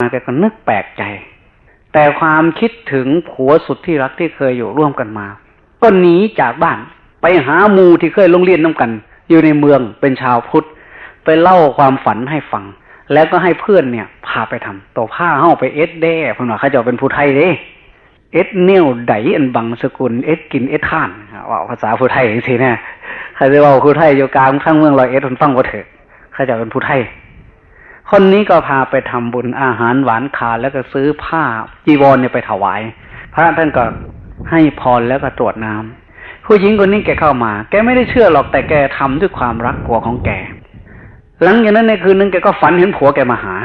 มาแกก็นึกแปลกใจ แต่ความคิดถึงผัวสุดที่รักที่เคยอยู่ร่วมกันมา ก็หนีจากบ้านไปหาหมูที่เคยลงเรียนน้ากัน อยู่ในเมืองเป็นชาวพุทธ ไปเล่าความฝันให้ฟัง แล้วก็ให้เพื่อนเนี่ย พาไปทำตัวผ้าเข้าไปเอ็ดแด้เพราะว่าเขาจะเป็นผู้ไทยเด้เอ็ดเนียวไดอันบังสกุลเอ็ดกินเอ็ดท่านว่าภาษาผู้ไทยอย่างทีเนี่ยใครจะว่าผู้ไทยอยู่กลางข้างเมืองลอยเอ็ดคนฟังว่าเถอะเขาจะเป็นผู้ไทย คนนี้ก็พาไปทำบุญอาหารหวานคาแล้วก็ซื้อผ้าจีวรเนี่ยไปถวาย พระท่านก็ให้พรแล้วก็ตรวจน้ำผู้หญิงคนนี้แกเข้ามา แกไม่ได้เชื่อหรอกแต่แกทำด้วยความรักกลัวของแก หลังจากนั้นในคืนนึงแกก็ฝันเห็นผัวแกมาหา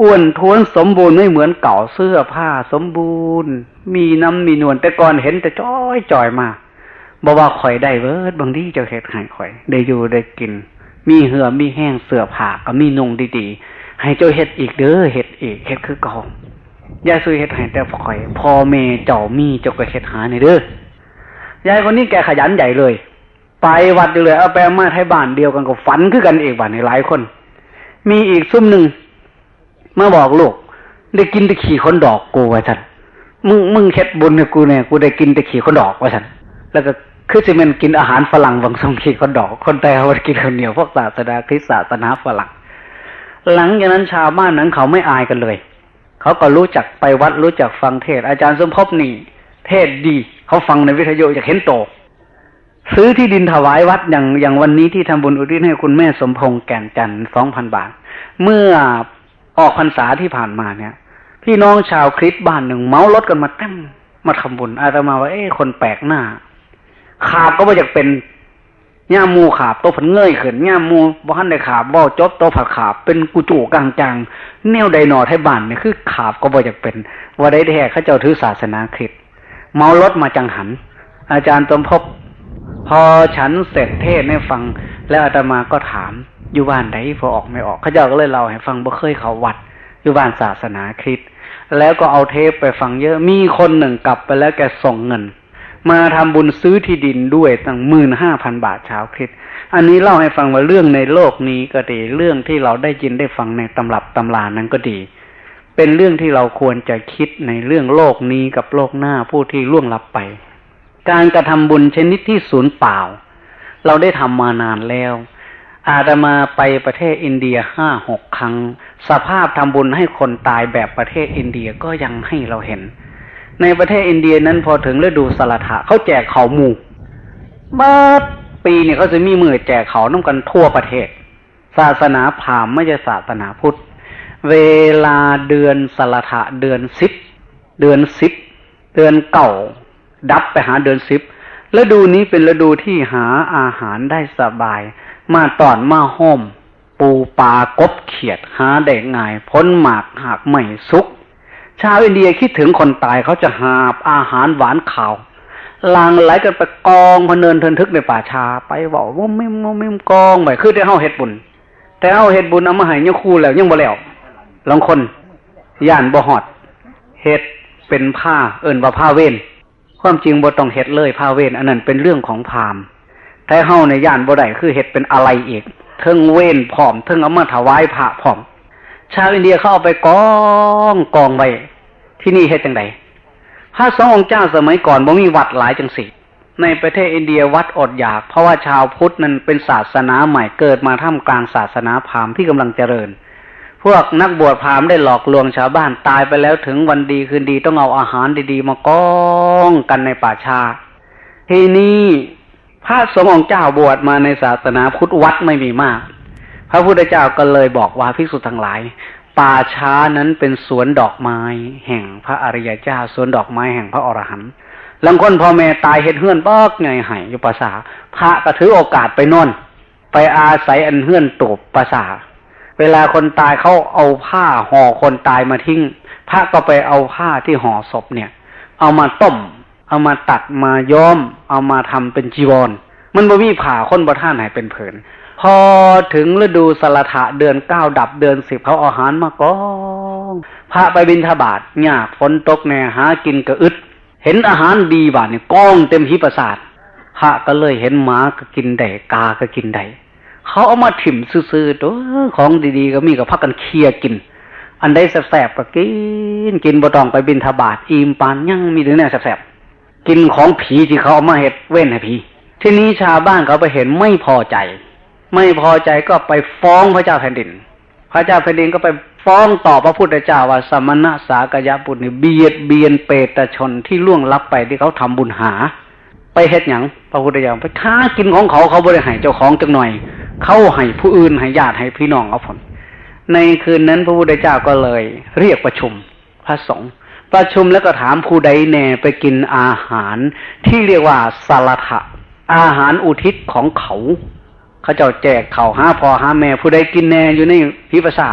อ้วนท้วนสมบูรณ์ไม่เหมือนเก่าเสื้อผ้าสมบูรณ์ มีน้ำมีนวลแต่ก่อนเห็นแต่จ้อยจ่อยมาบอกว่าข่อยได้เวิร์ดบางทีเจ้าเห็ดใหายข่อย ได้อยู่ได้กิน มีเหือมีแห้งเสื้อผ้าก็มีนุ่งดีๆ ให้เจ้าเห็ดอีกเด้อเห็ดอีกเห็ดคือเก่ายายซุยเห็ดให้แต่ข่อยพ่อแม่เจ้ามีเจ้าก็เห็ดหาในเด้อยายคนนี้แกขยันใหญ่เลย ไปวัดอยู่เลยเอาไปมาไทยบ้านเดียวกันก็ฝันคือกันเองบ้านในหลายคน มีอีกซุ่มหนึ่งมาบอกลูกได้กินแต่ขี่คนดอกกูว่าฉันมึงมึงเฮ็ดบุญเนี่ยกูเนี่ยกูได้กินแต่ขี่คนดอกว่าฉันแล้วก็ คือสิมันกินอาหารฝรั่งบางสมขี่คนดอก คนไทยเขากินข้าวเหนียวพวกศาสนาคริสต์ศาสนาฝรั่ง หลังจากนั้นชาวบ้านนั้นเขาไม่อายกันเลย เขาก็รู้จักไปวัดรู้จักฟังเทศ อาจารย์สมภพนี่ เทศดี เขาฟังในวิทยุอยากเห็นโต ซื้อที่ดินถวายวัดอย่างอย่างวันนี้ที่ทำบุญอุทิศให้คุณแม่สมพงษ์แก่นจันทร์สองพันบาท เมื่อออกพรรษาที่ผ่านมาเนี่ย พี่น้องชาวคริสต์บ้านหนึ่งเมารถกันมาเต็มมาทำบุญอาตมาว่าเอ้คนแปลกหน้า ขาบก็ว่าจะเป็นย่ามูขาบโตผันเงยขึ้นย่ามูบ้านในขาบบ่จบโตผัดขาบเป็นกุจูกลางจังแนวไดนอไทยบ้านเนี่ยคือขาบก็บ่จะเป็น ว่าได้แท้เขาเจ้าถือศาสนาคริสต์เมารถมาจังหัน อาจารย์ตมพบ พอฉันเสร็จเทศให้ฟัง แล้วอาตมาก็ถามอยู่บ้านไหนพอออกไม่ออกเขาเจ้าก็เลยเล่าให้ฟังบ่เคยเขาวัดอยู่บ้านศาสนาคริสต์แล้วก็เอาเทปไปฟังเยอะมีคนหนึ่งกลับไปแล้วแกส่งเงิน มาทำบุญซื้อที่ดินด้วยตั้งหมื่นห้าพันบาทชาวคริสอันนี้เล่าให้ฟังว่าเรื่องในโลกนี้ก็ดี เรื่องที่เราได้ยินได้ฟังในตำรับตำรานั้นก็ดี เป็นเรื่องที่เราควรจะคิดในเรื่องโลกนี้กับโลกหน้าผู้ที่ล่วงลับไป การกระทำบุญชนิดที่ศูนย์เปล่า เราได้ทำมานานแล้ว อาตมาไปประเทศอินเดียห้าหกครั้ง สภาพทำบุญให้คนตายแบบประเทศอินเดียก็ยังให้เราเห็น ในประเทศอินเดียนั้นพอถึงฤดูสลัดหะเขาแจกเขาหมู่มาปีเนี่ยเขาจะมีมือแจกเขาน้ำกันทั่วประเทศ ศาสนาพราหมณ์ไม่ใช่ศาสนาพุทธ เวลาเดือนสลัดหะเดือนสิบเดือนสิบเดือนเก่า ดับไปหาเดือนสิบฤดูนี้เป็นฤดูที่หาอาหารได้สบาย มาตอนมาห้มปูปลากบเขียดหาได้ง่าย พ้นหมากหากไม่สุก ชาวอินเดียคิดถึงคนตายเขาจะหาบอาหารหวานข่าวลางไหลกันไปกองพเนินเทินทึกในป่าชาไปบอกว่าไม่ไม่ไม่กองไปคือได้เฮาเฮ็ดบุญ แต่เฮาเฮ็ดบุญเอามาให้ยังคู่แล้วยังบ่แล้วลองคนย่านบ่ฮอดเฮ็ดเป็นผ้าเอิ้นว่าผ้าเว้นความจริงบ่ต้องเฮ็ดเลยผ้าเว้นอันนั้นเป็นเรื่องของพามแต่เฮาในย่านบ่ได้คือเฮ็ดเป็นอะไรอีกเทิงเว้นพร้อมเทิงเอามาถวายพระพร้อม ชาวอินเดียเขาเอาไปกองกองไว้ที่นี่เฮ็ดจังไดพระสององค์เจ้าสมัยก่อนบ่มีวัดหลายจังสิในประเทศอินเดียวัดอดอยาก เพราะว่าชาวพุทธนั้นเป็นศาสนาใหม่เกิดมาท่ามกลางศาสนาพราหมณ์ที่กำลังเจริญ พวกนักบวชพราหมณ์ได้หลอกลวงชาวบ้านตายไปแล้วถึงวันดีคืนดีต้องเอาอาหารดีๆ มากองกันในป่าชาทีนี้พระสงฆ์องค์เจ้าบวชมาในศาสนาพุทธวัดไม่มีมาก พระพุทธเจ้าก็เลยบอกว่าภิกษุทั้งหลาย ป่าช้านั้นเป็นสวนดอกไม้ แห่งพระอริยเจ้า สวนดอกไม้แห่งพระอรหันต์ลังคนพ่อแม่ตายเห็ดเฮือนปอกไงไห้อยู่ภาษา พระก็ถือโอกาสไปนอนไปอาศัยอันเฮือนตูบภาษา เวลาคนตายเขาเอาผ้าห่อคนตายมาทิ้ง พระก็ไปเอาผ้าที่ห่อศพเนี่ย เอามาต้ม เอามาตัดมาย้อม เอามาทำเป็นจีวร มันบ่มีผ่าคนบ่ท่านไหนเป็นเผิน พอถึงฤดูสลัทะเดือนเก้าดับเดือนสิบเขาอาหารมากองพระไปบินทบาทยากฝนตกแน่หากินกระอึด เห็นอาหารดีบาทเนี่ยกองเต็มหิประสาทพระก็เลยเห็นหมาก็กินได้กาก็กินได้เขาเอามาถิ่มซื่อๆตัวของดีๆ ก็มีกับพักกันเคลียกิน อันใดแสบๆก็กินกินบ่ต้องไปบินทบาทอิ่มปานยังมีถึงเนี่ยแสบๆกินของผีที่เขาเอามาเห็ดเว้นให้ผีที่นี้ชาวบ้านเขาไปเห็นไม่พอใจ ไม่พอใจก็ไปฟ้องพระเจ้าแผ่นดิน พระเจ้าแผ่นดินก็ไปฟ้องต่อพระพุทธเจ้าว่าสมณะสากยะบุตรนี่เบียดเบียนเปตชนที่ล่วงลับไปที่เขาทำบุญหา ไปเฮ็ดหยังพระพุทธเจ้าไปค้ากินของเขาเขาบริหารเจ้าของจังหน่อย เขาให้ผู้อื่นให้ญาติให้พี่น้องเอาผลในคืนนั้นพระพุทธเจ้าก็เลย เรียกประชุมพระสงฆ์ประชุมแล้วก็ถามผู้ใดแน่ไปกินอาหารที่เรียกว่าสารถะอาหารอุทิศของเขา เขาเจ้าแจกเขาหาพอหาแม่ผู้ใดกินแน่อยู่ในพิภาษา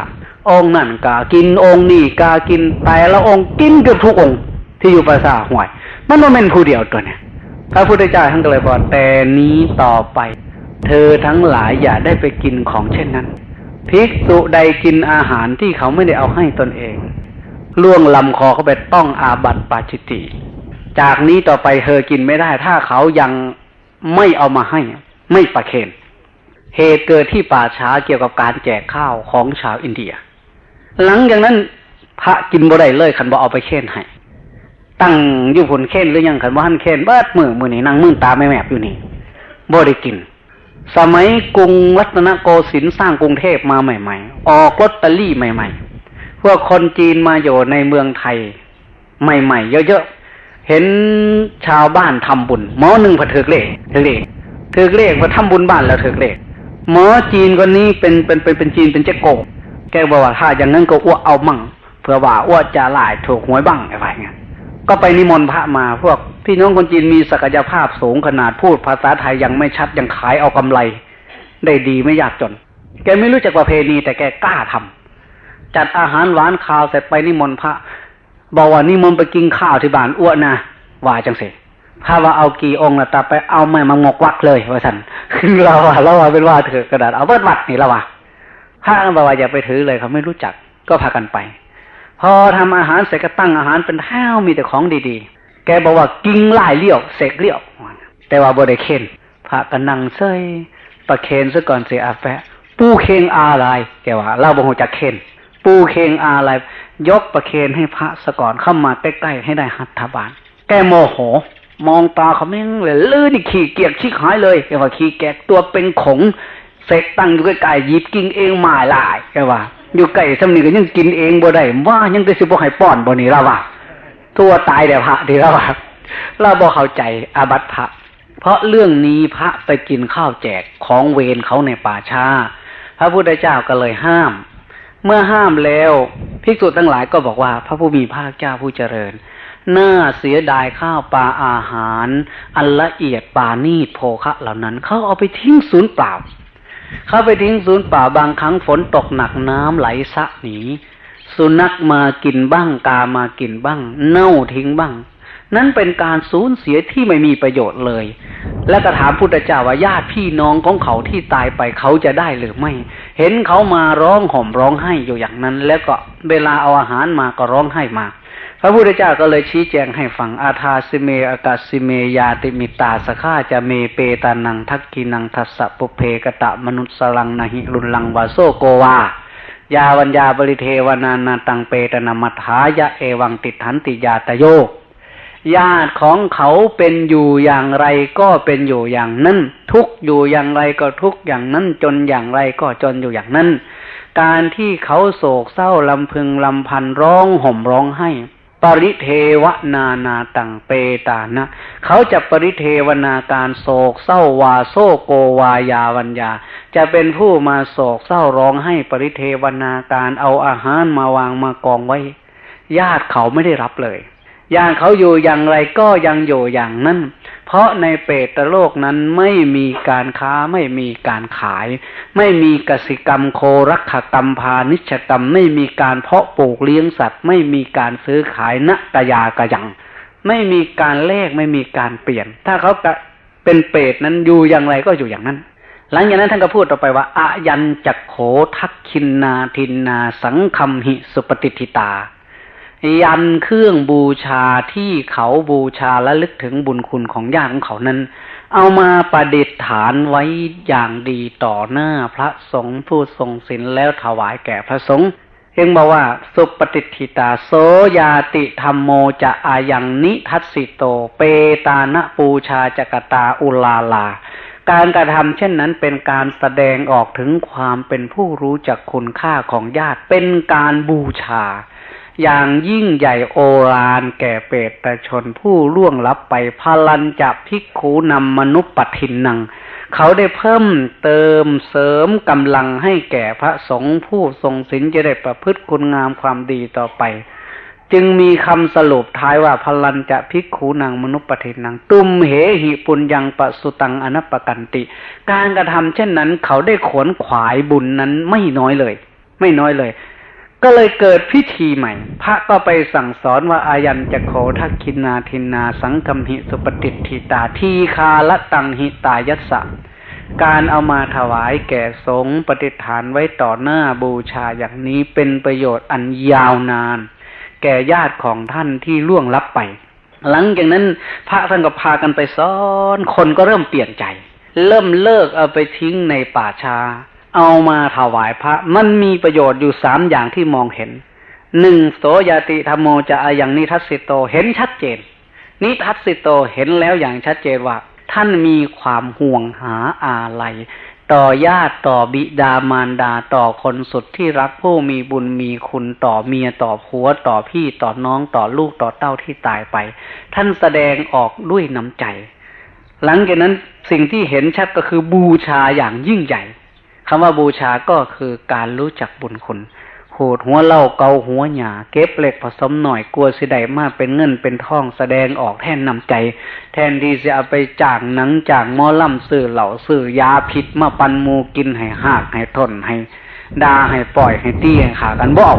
องค์นั่นกากินองค์นี่กากินแต่ละองค์กินเกือบทุกองค์ ที่อยู่ภาษาห่วย มันไม่เป็นผู้เดียวตัวเนี่ยพระพุทธเจ้าท่านก็เลยบอกแต่นี้ต่อไป เธอทั้งหลายอย่าได้ไปกินของเช่นนั้นภิกษุใดกินอาหารที่เขาไม่ได้เอาให้ตนเอง ล่วงลำคอเขาไปต้องอาบัติปาจิตติ จากนี้ต่อไปเธอกินไม่ได้ ถ้าเขายังไม่เอามาให้ ไม่ประเคน เหตุเกิดที่ป่าช้าเกี่ยวกับการแจกข้าวของชาวอินเดีย หลังจากนั้น พระกินบ่ได้เลยขันบ่เอาไปเค้นให้ตั้งอยู่ผลเค้นหรือยังขันบ่หันเค้นเบิดมือมือนี่นั่งมือตาไม่แมบอยู่นี่บ่ได้กิน สมัยกรุงวัฒนโกสินทร์สร้างกรุงเทพมาใหม่ ๆ ออกลอตเตอรี่ใหม่ ๆ พวกคนจีนมาอยู่ในเมืองไทย ใหม่ ๆ เยอะๆ เห็นชาวบ้านทำบุญหมอหนึ่งผัดถือเลขถือเลขถือเลขพอทำบุญบ้านแล้วถือเลข หมอจีนคนนี้เป็นเป็นเป็นเป็นจีนเป็นเจ๊กโกแกบอกว่าถ้าอย่างนั้นก็อ้วเอามั่งเผื่อว่าอ้วจะหลายถูกหวยบ้างอะไรเงี้ยก็ไปนิมนต์พระมาพวกพี่น้องคนจีนมีศักยภาพสูงขนาดพูดภาษาไทยยังไม่ชัดยังขายเอากำไร ได้ดีไม่ยากจน แกไม่รู้จักประเพณีแต่แกกล้าทำจัดอาหารหวานข้าวเสร็จไปนิมนต์พระ บอกว่านิมนต์ไปกินข้าวที่บ้านอ้วนนะว่าจังเสิ ถ้าว่าเอากี่องค์นะต่ไปเอาไม่มางกวักเลยว่าสันเราว่าเราว่าเป็นว่าเถือกระดาษเอาเบิดวัดนี่เราว่าพระบอกว่าอย่าไปถือเลยเขาไม่รู้จักก็พากันไป พอทำอาหารเสร็จก็ตั้งอาหารเป็นแถวมีแต่ของดีๆ แกบอกว่ากิงไล่เลี้ยวเสกเลี้ยวแต่ว่าบริเคนพระกันนั่งเซยประเคนซะก่อนเสียอาแฟปูเคงอะไรแกว่าเราบอกจากเคนปูเคงอะไรยกประเคนให้พระสก่อนเข้ามาใกล้ๆให้ได้หัตถบาลแกโมโห มองตาเขาไม่เลยลื่นขี่เกียกชิกหายเลยแกว่าขี่แกกตัวเป็นขงเสกตั้งอยู่ใกล้ๆหยิบกินเองมาหลายแกว่า อยู่ใกล้สำนีก็ยังกินเองบ่ได้ว่ายังได้สิบ่ให้ป้อนบ่นี่ละว่าตัวตายแต่พระดีล้วว่าเราบ่เข้าใจอาบัตพระ เพราะเรื่องนี้พระไปกินข้าวแจกของเวรเขาในป่าช้า พระพุทธเจ้าก็เลยห้าม เมื่อห้ามแล้วภิกษุทั้งหลายก็บอกว่า พระผู้มีภาคเจ้าผู้เจริญ น่าเสียดายข้าวปลาอาหาร อันละเอียดปานีโภคะเหล่านั้นเขาเอาไปทิ้งศูนย์เปล่า เขาไปทิ้งศูนย์เปล่าบางครั้งฝนตกหนักน้ำไหลสะหนีสุนัขมากินบ้างกามากินบ้าง เน่าทิ้งบ้าง นั้นเป็นการสูญเสียที่ไม่มีประโยชน์เลย และก็ถามพุทธเจ้าว่าญาติพี่น้องของเขาที่ตายไปเขาจะได้หรือไม่ เห็นเขามาร้องห่มร้องไห้อยู่อย่างนั้น แล้วก็เวลาเอาอาหารมาก็ร้องไห้มา พระพุทธเจ้าก็เลยชี้แจงให้ฟังอาทาสิเมอากาสิเมยาติมิตาสข้าจะเมเปตานังทักกินังทัสสะปุเพกตะมนุสลังนหิรุลังวาโซโกวายาวัญญาบริเทวนานาตังเปตนามัทายะเอวังติทันติยาตโยญาติของเขาเป็นอยู่อย่างไรก็เป็นอยู่อย่างนั้น ทุกอยู่อย่างไรก็ทุกอย่างนั้น จนอย่างไรก็จนอยู่อย่างนั้น การที่เขาโศกเศร้าลำพึงลำพันร้องห่มร้องไห้ ปริเทวนานาตังเปตานะ เขาจะปริเทวนาการโศกเศร้าวาโซโกวายาวัญญา จะเป็นผู้มาโศกเศร้าร้องให้ปริเทวนาการเอาอาหารมาวางมากองไว้ ญาติเขาไม่ได้รับเลยอย่างเขาอยู่อย่างไรก็ยังอยู่อย่างนั้น เพราะในเปตโลกนั้นไม่มีการค้าไม่มีการขาย ไม่มีกสิกรรมโครักขกรรมพาณิชกรรม ไม่มีการเพาะปลูกเลี้ยงสัตว์ ไม่มีการซื้อขายณกยากระยัง ไม่มีการแลกไม่มีการเปลี่ยน ถ้าเขาเป็นเปรตนั้นอยู่อย่างไรก็อยู่อย่างนั้น หลังจากนั้นท่านก็พูดต่อไปว่าอายันจักโขทักคินนาทินนาสังคมหิสุปฏิทิตา ยันเครื่องบูชาที่เขาบูชาและลึกถึงบุญคุณของญาติของเขานั้น เอามาประดิษฐานไว้อย่างดีต่อหน้าพระสงฆ์ผู้ทรงศีลแล้วถวายแก่พระสงฆ์จึงบอกว่า สุปฏิทิตาโสยาติธรรมโมจะอายังนิทัสสิโต เปตานะปูชาจกตาอุลาลา การกระทำเช่นนั้นเป็นการแสดงออกถึงความเป็นผู้รู้จักคุณค่าของญาติเป็นการบูชา อย่างยิ่งใหญ่โอฬารแก่เปตชนผู้ล่วงลับไปพลันจะพิกขูนำมนุษย์ปทินนัง เขาได้เพิ่มเติมเสริมกำลังให้แก่พระสงฆ์ผู้ทรงศีลจะได้ประพฤติคุณงามความดีต่อไป จึงมีคำสรุปท้ายว่าพลันจะพิกขูนางมนุษย์ปทินัง ตุมเหหิปุญญังปะสุตังอนัปปกันติ การกระทำเช่นนั้น เขาได้ขวนขวายบุญนั้นไม่น้อยเลย ไม่น้อยเลย ก็เลยเกิดพิธีใหม่ พระก็ไปสั่งสอนว่าอายันจะโคทักคินาทินาสังคมหิสุปฏิทิตาทีคาละตังหิตายัสสะการเอามาถวายแก่สงฆ์ปฏิฐานไว้ต่อหน้าบูชาอย่างนี้เป็นประโยชน์อันยาวนาน แก่ญาติของท่านที่ล่วงลับไป หลังจากนั้นพระท่านก็พากันไปซ้อน คนก็เริ่มเปลี่ยนใจ เริ่มเลิกเอาไปทิ้งในป่าชา เอามาถวายพระ มันมีประโยชน์อยู่สามอย่างที่มองเห็นหนึ่งโสยติธรรมโมจะอาอย่างนิทัสสิโตเห็นชัดเจน นิทัสสิโตเห็นแล้วอย่างชัดเจนว่า ท่านมีความห่วงหาอาลัยต่อญาติต่อบิดามารดาต่อคนสุดที่รักผู้มีบุญมีคุณต่อเมียต่อผัวต่อพี่ต่อน้องต่อลูกต่อเต้าที่ตายไป ท่านแสดงออกด้วยน้ำใจ หลังจากนั้นสิ่งที่เห็นชัดก็คือบูชาอย่างยิ่งใหญ่ คำว่าบูชาก็คือการรู้จักบุญคุณขูดหัวเล่าเกาหัวหยาเก็บเหล็กผสมหน่อยกลัวสิได้มากเป็นเงินเป็นทองแสดงออกแทนนำใจ แทนที่จะเอาไปจ้างหนังจ้างมอล่ำซื้อเหล่าซื้อยาพิษมาปันมูกินให้หักให้ทนให้ดาให้ปล่อยให้ตี้ให้ขากันบ่เอา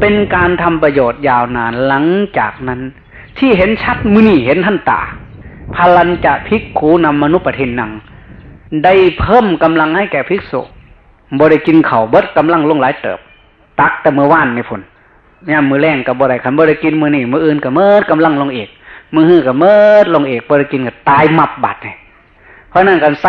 เป็นการทำประโยชน์ยาวนานหลังจากนั้น ที่เห็นชัดมือนี่เห็นท่านตาพลันจะพิกขูนำมนุษย์ปทินนัง ได้เพิ่มกำลังให้แก่ภิกษุบริกินเข่าเบิดกำลังลงหลายเติบ ตักแต่มือว่านนี่พุ่นเนี่ยมือแรงกับบริขันบริกินมือนี่มืออื่นกับเมิดกำลังลงเอกมือหื้อกับเมิดลงเอกบริกินกับตายมับบัดเนี่ยเพราะนั่นกันไส